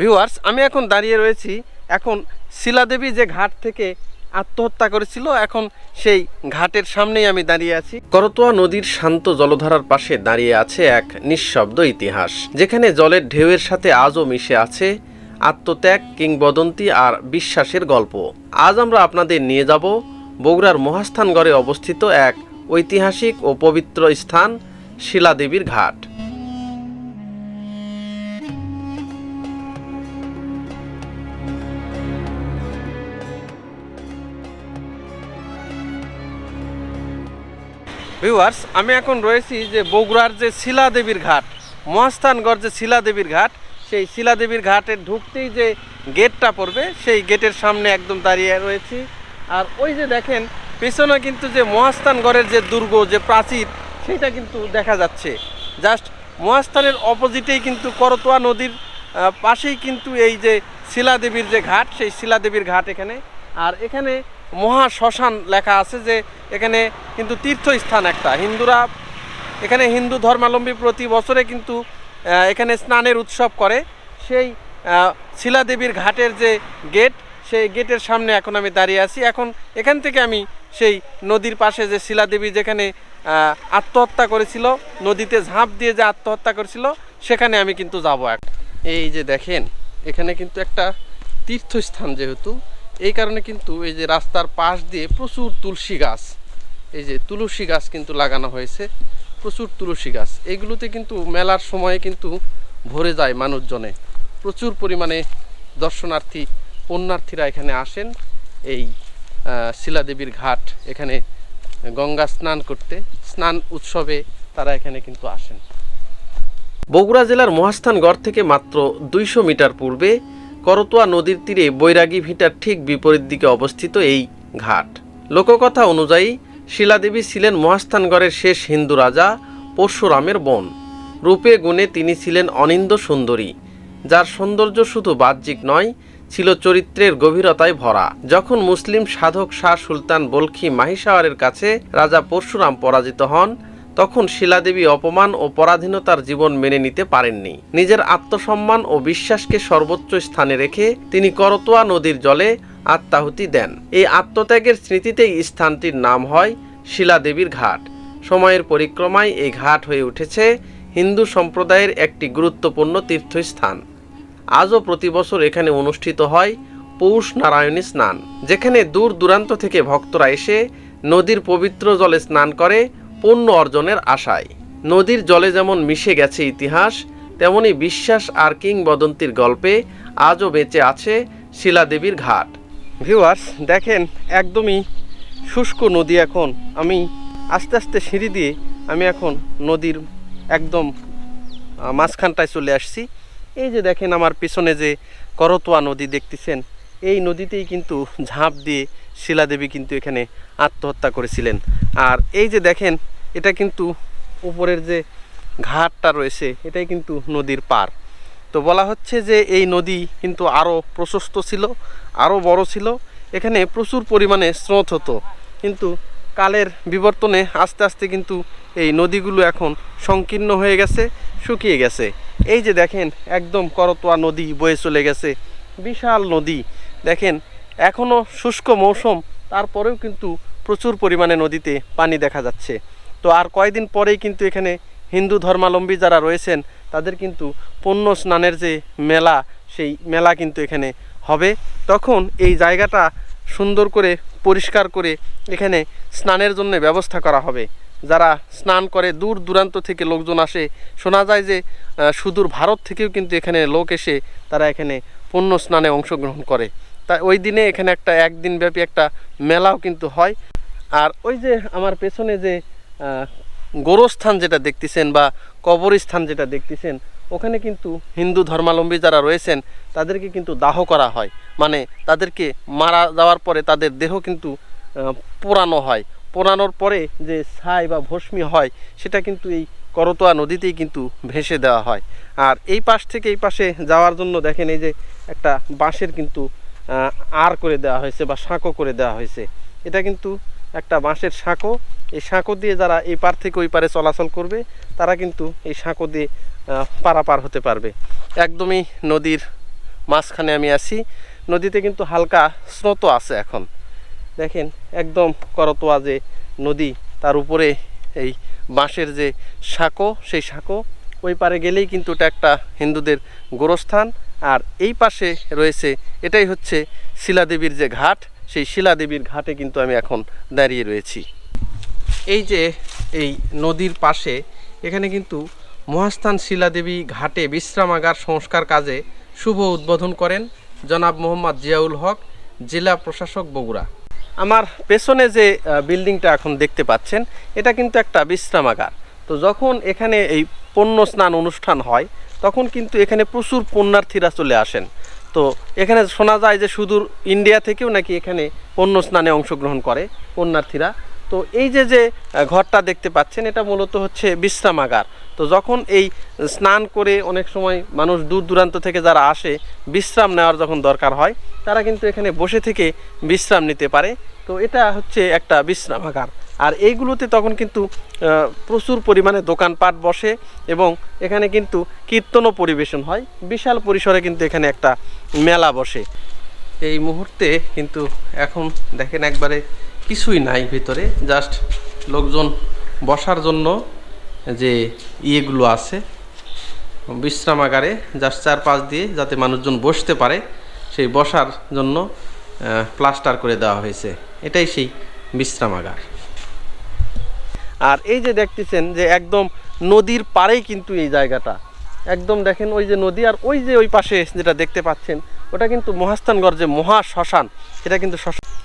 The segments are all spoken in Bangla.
ভিউয়ার্স আমি এখন দাঁড়িয়ে রয়েছি এখন শিলাদেবী যে ঘাট থেকে আত্মহত্যা করেছিল, এখন সেই ঘাটের সামনেই আমি দাঁড়িয়ে আছি। করতোয়া নদীর শান্ত জলধারার পাশে দাঁড়িয়ে আছে এক নিঃশব্দ ইতিহাস, যেখানে জলের ঢেউয়ের সাথে আজও মিশে আছে আত্মত্যাগ, কিংবদন্তি আর বিশ্বাসের গল্প। আজ আমরা আপনাদের নিয়ে যাব বগুড়ার মহাস্থানগড়ে অবস্থিত এক ঐতিহাসিক ও পবিত্র স্থান শিলাদেবীর ঘাট। ভিউয়ার্স আমি এখন রয়েছি যে বগুড়ার যে শিলাদেবীর ঘাট, মহাস্থানগড় যে শিলাদেবীর ঘাট, সেই শিলাদেবীর ঘাটে ঢুকতেই যে গেটটা পড়বে, সেই গেটের সামনে একদম দাঁড়িয়ে রয়েছি। আর ওই যে দেখেন, পেছনে কিন্তু যে মহাস্থানগড়ের যে দুর্গ, যে প্রাচীর, সেটা কিন্তু দেখা যাচ্ছে। জাস্ট মহাস্থানের অপোজিটেই কিন্তু করতোয়া নদীর পাশেই কিন্তু এই যে শিলাদেবীর যে ঘাট, সেই শিলাদেবীর ঘাট এখানে। আর এখানে মহা শ্মশান লেখা আছে যে এখানে কিন্তু তীর্থস্থান একটা। হিন্দুরা এখানে হিন্দু ধর্মাবলম্বী প্রতি বছরে কিন্তু এখানে স্নানের উৎসব করে। সেই শিলাদেবীর ঘাটের যে গেট, সেই গেটের সামনে এখন আমি দাঁড়িয়ে আছি। এখন এখান থেকে আমি সেই নদীর পাশে যে শিলাদেবী যেখানে আত্মহত্যা করেছিল, নদীতে ঝাঁপ দিয়ে যে আত্মহত্যা করেছিল, সেখানে আমি কিন্তু যাব এক এই যে দেখেন, এখানে কিন্তু একটা তীর্থস্থান যেহেতু এই কারণে কিন্তু এই যে রাস্তার পাশ দিয়ে প্রচুর তুলসী গাছ, এই যে তুলসী গাছ কিন্তু লাগানো হয়েছে, প্রচুর তুলসী গাছ। এইগুলোতে কিন্তু মেলার সময়ে কিন্তু ভরে যায় মানুষজনে। প্রচুর পরিমাণে দর্শনার্থী, পুণ্যার্থীরা এখানে আসেন, এই শিলাদেবীর ঘাট, এখানে গঙ্গা স্নান করতে, স্নান উৎসবে তারা এখানে কিন্তু আসেন। বগুড়া জেলার মহাস্থানগড় থেকে মাত্র দুইশো মিটার পূর্বে করতোয়া নদীর তীরে বৈরাগী ভিটার ঠিক বিপরীত দিকে অবস্থিত এই ঘাট। লোককথা অনুযায়ী, শিলাদেবী ছিলেন মহাস্থানগড়ের শেষ হিন্দু রাজা পরশুরামের বোন। রূপে গুণে তিনি ছিলেন অনিন্দ সুন্দরী, যার সৌন্দর্য শুধু বাহ্যিক নয়, ছিল চরিত্রের গভীরতায় ভরা। যখন মুসলিম সাধক শাহ সুলতান বলখি মাহিসাওয়ারের কাছে রাজা পরশুরাম পরাজিত হন তখন শিলাদেবী অপমান ও পরাধীনতার জীবন মেনে নিতে পারেননি। নিজের আত্মসম্মান ও বিশ্বাসকে সর্বোচ্চ স্থানে রেখে তিনি করতোয়া নদীর জলে আত্মাহুতি দেন। এই আত্মত্যাগের স্মৃতিতেই স্থানটির নাম হয় শিলাদেবীর ঘাট। সময়ের পরিক্রমায় এই ঘাট হয়ে উঠেছে হিন্দু সম্প্রদায়ের একটি গুরুত্বপূর্ণ তীর্থস্থান। আজও প্রতি বছর এখানে অনুষ্ঠিত হয় পৌষ নারায়ণী স্নান, যেখানে দূর দূরান্ত থেকে ভক্তরা এসে নদীর পবিত্র জলে স্নান করে পুণ্য অর্জনের আশায়। নদীর জলে যেমন মিশে গেছে ইতিহাস, তেমনি বিশ্বাস আর কিংবদন্তির গল্পে আজও বেঁচে আছে শিলাদেবীর ঘাট। ভিউয়ার্স দেখেন, একদমই শুষ্ক নদী এখন। আমি আস্তে আস্তে সিঁড়ি দিয়ে আমি এখন নদীর একদম মাঝখানটায় চলে আসছি। এই যে দেখেন আমার পিছনে যে করতোয়া নদী দেখতেছেন, এই নদীতেই কিন্তু ঝাঁপ দিয়ে শিলাদেবী কিন্তু এখানে আত্মহত্যা করেছিলেন। আর এই যে দেখেন, এটা কিন্তু উপরের যে ঘাটটা রয়েছে, এটাই কিন্তু নদীর পার। তো বলা হচ্ছে যে এই নদী কিন্তু আরও প্রশস্ত ছিল আরও বড় ছিল। এখানে প্রচুর পরিমাণে স্রোত হতো। কিন্তু কালের বিবর্তনে আস্তে আস্তে কিন্তু এই নদীগুলো এখন সংকীর্ণ হয়ে গেছে, শুকিয়ে গেছে। এই যে দেখেন, একদম করতোয়া নদী বয়ে চলে গেছে। বিশাল নদী। দেখেন এখনও শুষ্ক মৌসুম, তারপরেও কিন্তু প্রচুর পরিমাণে নদীতে পানি দেখা যাচ্ছে। তো আর কয়েকদিন পরেই কিন্তু এখানে হিন্দু ধর্মাবলম্বী যারা রয়েছেন, তাদের কিন্তু পুণ্য স্নানের যে মেলা, সেই মেলা কিন্তু এখানে হবে। তখন এই জায়গাটা সুন্দর করে, পরিষ্কার করে এখানে স্নানের জন্য ব্যবস্থা করা হবে। যারা স্নান করে, দূর দূরান্ত থেকে লোকজন আসে, শোনা যায় যে সুদূর ভারত থেকেও কিন্তু এখানে লোক এসে তারা এখানে পণ্য স্নানে অংশগ্রহণ করে। তাই ওই দিনে এখানে একটা একদিন ব্যাপী একটা মেলাও কিন্তু হয়। আর ওই যে আমার পেছনে যে গোরস্থান যেটা দেখতেছেন বা কবরস্থান যেটা দেখতেছেন, ওখানে কিন্তু হিন্দু ধর্মাবলম্বী যারা রয়েছেন, তাদেরকে কিন্তু দাহ করা হয়। মানে তাদেরকে মারা যাওয়ার পরে তাদের দেহ কিন্তু পোড়ানো হয়। পোড়ানোর পরে যে ছাই বা ভস্মী হয়, সেটা কিন্তু এই করতোয়া নদীতেই কিন্তু ভেসে দেওয়া হয়। আর এই পাশ থেকে এই পাশে যাওয়ার জন্য দেখেন এই যে একটা বাঁশের কিন্তু আর করে দেওয়া হয়েছে বা সাঁকো করে দেওয়া হয়েছে। এটা কিন্তু একটা বাঁশের সাঁকো। এই সাঁকো দিয়ে যারা এই পার থেকে ওই পারে চলাচল করবে, তারা কিন্তু এই সাঁকো দিয়ে পারাপার হতে পারবে। একদমই নদীর মাঝখানে আমি আছি। নদীতে কিন্তু হালকা স্রোত আছে এখন। দেখেন, একদম করতোয়া যে নদী, তার উপরে এই বাঁশের যে সাঁকো, সেই সাঁকো, ওই পারে গেলেই কিন্তু এটা একটা হিন্দুদের গোরস্থান। আর এই পাশে রয়েছে, এটাই হচ্ছে শিলাদেবীর যে ঘাট, সেই শিলাদেবীর ঘাটে কিন্তু আমি এখন দাঁড়িয়ে রয়েছি। এই যে এই নদীর পাশে, এখানে কিন্তু মহাস্থান শিলাদেবী ঘাটে বিশ্রামাগার সংস্কার কাজে শুভ উদ্বোধন করেন জনাব মোহাম্মদ জিয়াউল হক, জেলা প্রশাসক বগুড়া। আমার পেছনে যে বিল্ডিংটা এখন দেখতে পাচ্ছেন, এটা কিন্তু একটা বিশ্রামাগার। তো যখন এখানে এই পণ্য স্নান অনুষ্ঠান হয় তখন কিন্তু এখানে প্রচুর পুণ্যার্থীরা চলে আসেন। তো এখানে শোনা যায় যে সুদূর ইন্ডিয়া থেকেও নাকি এখানে পণ্য স্নানে অংশগ্রহণ করে পুণ্যার্থীরা। তো এই যে যে ঘরটা দেখতে পাচ্ছেন, এটা মূলত হচ্ছে বিশ্রামাগার। তো যখন এই স্নান করে অনেক সময় মানুষ দূর দূরান্ত থেকে যারা আসে, বিশ্রাম নেওয়ার যখন দরকার হয়, তারা কিন্তু এখানে বসে থেকে বিশ্রাম নিতে পারে। তো এটা হচ্ছে একটা বিশ্রামাগার। আর এইগুলোতে তখন কিন্তু প্রচুর পরিমাণে দোকানপাট বসে এবং এখানে কিন্তু কীর্তনও পরিবেশন হয়। বিশাল পরিসরে কিন্তু এখানে একটা মেলা বসে। এই মুহূর্তে কিন্তু এখন দেখেন একবারে কিছুই নাই ভিতরে, জাস্ট লোকজন বসার জন্য যে ইয়েগুলো আছে, বিশ্রামাগারে জাস্ট চার পাঁচ দিয়ে যাতে মানুষজন বসতে পারে, সেই বসার জন্য প্লাস্টার করে দেওয়া হয়েছে। এটাই সেই বিশ্রামাগার। আর এই যে দেখতেছেন যে একদম নদীর পাড়েই কিন্তু এই জায়গাটা। একদম দেখেন ওই যে নদী আর ওই যে ওই পাশে যেটা দেখতে পাচ্ছেন, ওটা কিন্তু মহাস্থানগড় যে মহা শ্মশান সেটা কিন্তু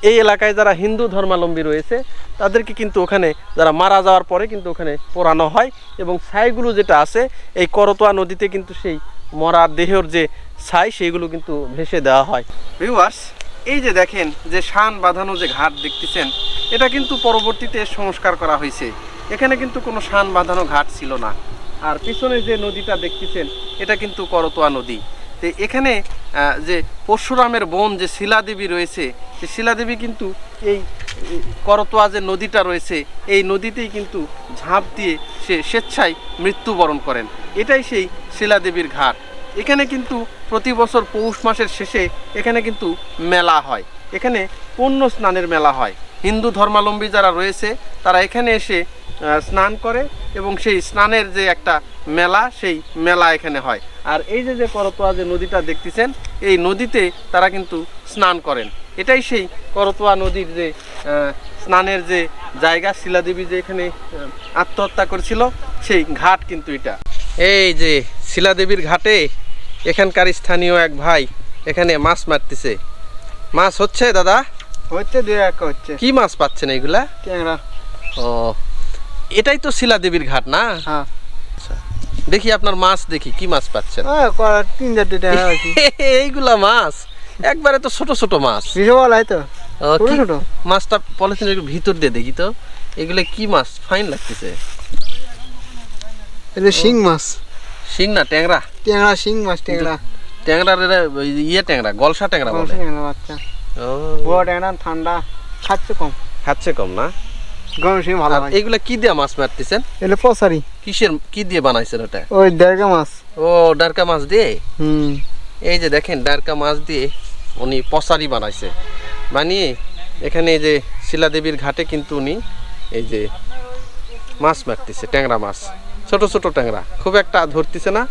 এই এলাকায় যারা হিন্দু ধর্মাবলম্বী রয়েছে, তাদেরকে কিন্তু ওখানে যারা মারা যাওয়ার পরে কিন্তু ওখানে পোড়ানো হয় এবং ছাইগুলো যেটা আছে, এই করতোয়া নদীতে কিন্তু সেই মরা দেহের যে ছাই, সেইগুলো কিন্তু ভেসে দেওয়া হয়। ভিউয়ার্স এই যে দেখেন যে শান বাঁধানো যে ঘাট দেখতেছেন, এটা কিন্তু পরবর্তীতে সংস্কার করা হয়েছে। এখানে কিন্তু কোনো শান বাঁধানো ঘাট ছিল না। আর পিছনে যে নদীটা দেখতেছেন, এটা কিন্তু করতোয়া নদী। তো এখানে যে পরশুরামের বোন যে শিলাদেবী রয়েছে সেই শিলাদেবী কিন্তু এই করতোয়া যে নদীটা রয়েছে, এই নদীতেই কিন্তু ঝাঁপ দিয়ে সে স্বেচ্ছায় মৃত্যুবরণ করেন। এটাই সেই শিলাদেবীর ঘাট। এখানে কিন্তু প্রতি বছর পৌষ মাসের শেষে এখানে কিন্তু মেলা হয়। এখানে পণ্য স্নানের মেলা হয়। হিন্দু ধর্মাবলম্বী যারা রয়েছে, তারা এখানে এসে স্নান করে এবং সেই স্নানের যে একটা মেলা, সেই মেলা এখানে হয়। আর এই যে যে করতোয়া যে নদীটা দেখতেছেন, এই নদীতে তারা কিন্তু স্নান করেন। এটাই সেই করতোয়া নদীর যে স্নানের যে জায়গা, শিলাদেবী যে এখানে আত্মহত্যা করেছিল, সেই ঘাট কিন্তু এটা। এই যে শিলাদেবীর ঘাটে এখানকার স্থানীয় এক ভাই এখানে মাছ মারতেছে। মাছ হচ্ছে দাদা? হচ্ছে দুই এক হচ্ছে। কি মাছ পাচ্ছেন এইগুলা ট্যাংরা। ও এটাই তো শিলাদেবীর ঘাট না? হ্যাঁ। দেখি আপনার মাছ দেখি কি মাছ পাচ্ছেন? তিন চারটে ট্যাংরা এইগুলা মাছ? একবারে তো ছোট ছোট মাছ। বিশাল তো। মাছটা পলিথিনের ভিতর দিয়ে দেখি তো। এগুলো কি মাছ? ফাইন লাগতেছে। এটা শিং মাছ। শিং না ট্যাংরা। ট্যাংরা শিং মাছ ট্যাংরা। ট্যাংরা রে ওই ইয়ে ট্যাংরা গলসা ট্যাংরা বলে। ট্যাংরা ও। বড় ট্যাংরা ঠান্ডা খাচ্ছে কম। খাচ্ছে কম না? গরম শিং ভালো হয় এইগুলা কি দিয়ে মাছ মারতেছেন? এলে পসারি। কিসের কি দিয়ে বানাইছেন ওটা ওই দেড়গা মাছ। ও ডারকা মাছ দিয়ে? হুম। এই যে দেখেন ডারকা মাছ দিয়ে উনি পসারি বানাইছে। বানিয়ে এখানে এই যে শিলাদেবীর ঘাটে কিন্তু উনি এই যে মাছ মারতেছে ট্যাংরা মাছ। ছোট ছোট ট্যাংরা। খুব একটা ধরতেছে না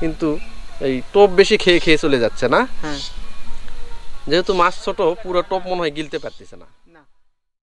কিন্তু এই টোপ বেশি খেয়ে খেয়ে চলে যাচ্ছে না। হ্যাঁ। যেহেতু মাছ ছোট পুরো টোপ মনে হয় গিলতে পারতেছে না। না